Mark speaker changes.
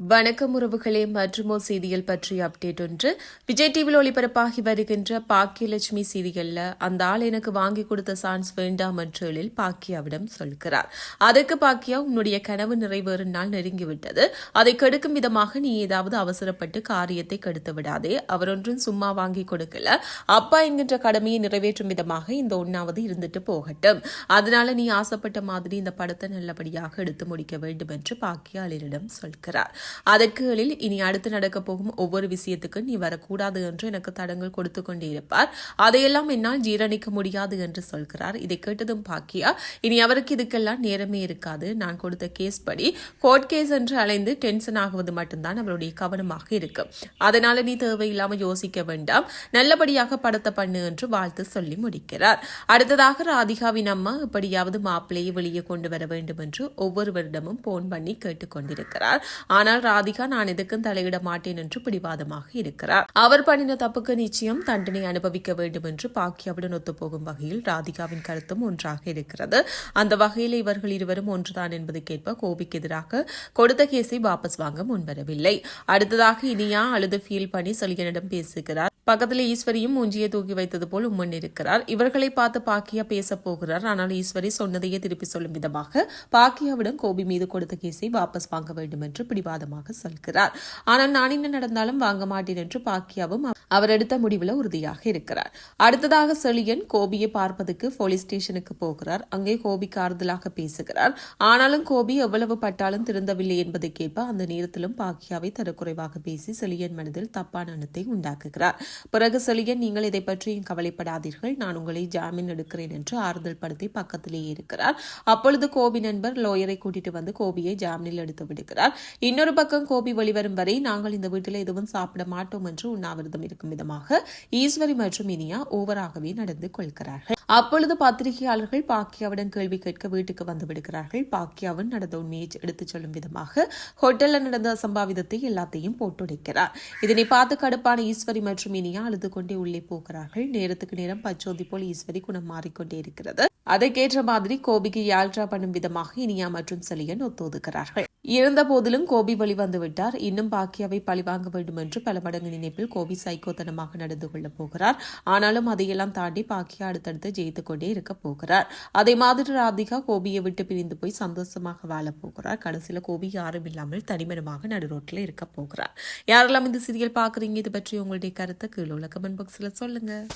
Speaker 1: வணக்கம் உறவுகளே மற்றுமோ சீரியல் பற்றிய அப்டேட் ஒன்று. விஜய் டிவியில் ஒளிபரப்பாகி வருகின்ற பாக்கியலட்சுமி சீரியல்ல அந்த ஆள் எனக்கு வாங்கி கொடுத்த சான்ஸ் வேண்டாம் என்று பாக்கியாவிடம் சொல்கிறார். அதற்கு பாக்கியா உன்னுடைய கனவு நிறைவேறும் நாள் நெருங்கிவிட்டது. அதை கெடுக்கும் விதமாக நீ ஏதாவது அவசரப்பட்டு காரியத்தை கெடுத்து விடாதே. அவர் ஒன்றும் சும்மா வாங்கி கொடுக்கல. அப்பா என்கின்ற கடமையை நிறைவேற்றும் விதமாக இந்த ஒன்னாவது இருந்துட்டு போகட்டும். அதனால நீ ஆசைப்பட்ட மாதிரி இந்த படத்தை நல்லபடியாக எடுத்து முடிக்க வேண்டும் என்று பாக்கியாளரிடம் சொல்கிறார். அதற்கு எழில் இனி அடுத்து நடக்க போகும் ஒவ்வொரு விஷயத்துக்கும் நீ வரக்கூடாது என்று எனக்கு தடங்கள் கொடுத்து கொண்டிருப்பார். அதையெல்லாம் என்னால் ஜீரணிக்க முடியாது என்று சொல்கிறார். இதை கேட்டதும் பாக்கியா இனி அவருக்கு இதுக்கெல்லாம் நேரமே இருக்காது. நான் கொடுத்த கேஸ் படி கோர்ட் கேஸ் என்று அலைந்து டென்ஷன் ஆகுவது மட்டும்தான் அவருடைய கவனமாக இருக்கும் அதனால நீ தேவையில்லாமல் யோசிக்க வேண்டாம். நல்லபடியாக படத்தை பண்ணு என்று வாழ்த்து சொல்லி முடிக்கிறார். அடுத்ததாக ராதிகாவின் அம்மா எப்படியாவது மாப்பிள்ளையை வெளியே கொண்டு வர வேண்டும் என்று ஒவ்வொருவரிடமும் போன் பண்ணி கேட்டுக்கொண்டிருக்கிறார் ஆனால் ராதிகா நான் எதுக்கும் தலையிட மாட்டேன் என்று பிடிவாதமாக இருக்கிறார். அவர் பண்ணின தப்புக்கு நிச்சயம் தண்டனை அனுபவிக்க வேண்டும் என்று பாக்கியாவுடன் ஒத்துப்போகும் வகையில் ராதிகாவின் கருத்தும் ஒன்றாக இருக்கிறது. அந்த வகையில் இவர்கள் இருவரும் ஒன்றுதான் என்பதற்கேற்ப கோபிக்கு எதிராக கொடுத்த கேஸை வாபஸ் வாங்க முன்வரவில்லை. அடுத்ததாக இனியா அழுது ஃபீல் பண்ணி செலியனிடம் பேசுகிறார். பக்கத்தில் ஈஸ்வரியும் மூஞ்சியை தூக்கி வைத்தது போல் உம்மன் இருக்கிறார். இவர்களை பார்த்து பாக்கியா பேச போகிறார். ஆனால் ஈஸ்வரி சொன்னதையே திருப்பி சொல்லும் விதமாக பாக்கியாவிடம் கோபி மீது கொடுத்த கேஸை வாபஸ் வாங்க வேண்டும் என்று பிடிவாதமாக சொல்கிறார். ஆனால் நான் என்ன நடந்தாலும் வாங்க மாட்டேன் என்று பாக்கியாவும் அவர் எடுத்த முடிவில் உறுதியாக இருக்கிறார். அடுத்ததாக செழியன் கோபியை பார்ப்பதற்கு போலீஸ் ஸ்டேஷனுக்கு போகிறார். அங்கே கோபி ஆறுதலாக பேசுகிறார். ஆனாலும் கோபி எவ்வளவு பட்டாலும் திருந்தவில்லை என்பதை கேட்ப அந்த நேரத்திலும் பாக்கியாவை தரக்குறைவாக பேசி செழியன் மனதில் தப்பான எண்ணத்தை உண்டாக்குகிறார். பிறகு செழியன் நீங்கள் இதை பற்றியும் கவலைப்படாதீர்கள். நான் உங்களை ஜாமீன் எடுக்கிறேன் என்று ஆறுதல் படுத்தி பக்கத்திலேயே இருக்கிறார். அப்பொழுது கோபி நண்பர் லோயரை கூட்டிட்டு வந்து கோபியை ஜாமீனில் எடுத்து விடுகிறார். இன்னொரு பக்கம் கோபி வெளிவரும் வரை நாங்கள் இந்த வீட்டில் எதுவும் சாப்பிட மாட்டோம் என்று உண்ணாவிரதம் இருக்கும் விதமாக ஈஸ்வரி மற்றும் இனியா ஓவராகவே நடந்து கொள்கிறார்கள். அப்பொழுது பத்திரிகையாளர்கள் பாக்கியாவிடம் கேள்வி கேட்க வீட்டுக்கு வந்து விடுகிறார்கள். பாக்கியாவின் நடந்த உண்மையை எடுத்துச் சொல்லும் விதமாக ஹோட்டலில் நடந்த அசம்பாவிதத்தை எல்லாத்தையும் போட்டுடைக்கிறார். இதனை பார்த்து கடுப்பான ஈஸ்வரி மற்றும் இனியா அழுது கொண்டே உள்ளே போகிறார்கள். நேரத்துக்கு நேரம் பச்சோதி போல் ஈஸ்வரி குணம் மாறிக்கொண்டே இருக்கிறது. அதற்கேற்ற மாதிரி கோபிக்கு யாழ்ரா பண்ணும் விதமாக இனியா மற்றும் செலியன் ஒத்துதுகிறார்கள் இருந்த போதிலும் கோபி வெளிவந்து விட்டார் இன்னும் பாக்கியாவை பழிவாங்க வேண்டும் என்று பல மடங்கு நினைப்பில் கோபி சைக்கோத்தனமாக நடந்து கொள்ளப் போகிறார். ஆனாலும் அதையெல்லாம் தாண்டி பாக்கியா அடுத்தடுத்து ஜெயித்துக் கொண்டே இருக்க போகிறார். அதே மாதிரி ராதிகா கோபியை விட்டு பிரிந்து போய் சந்தோஷமாக வாழப் போகிறார். கடைசியில் கோபி யாரும் இல்லாமல் தனிமனமாக நடுரோட்டில் இருக்க போகிறார். யாரெல்லாம் இந்த சீரியல் பார்க்குறீங்க இது பற்றி உங்களுடைய கருத்தை கீழே உள்ள கமெண்ட் பாக்ஸில் சொல்லுங்கள்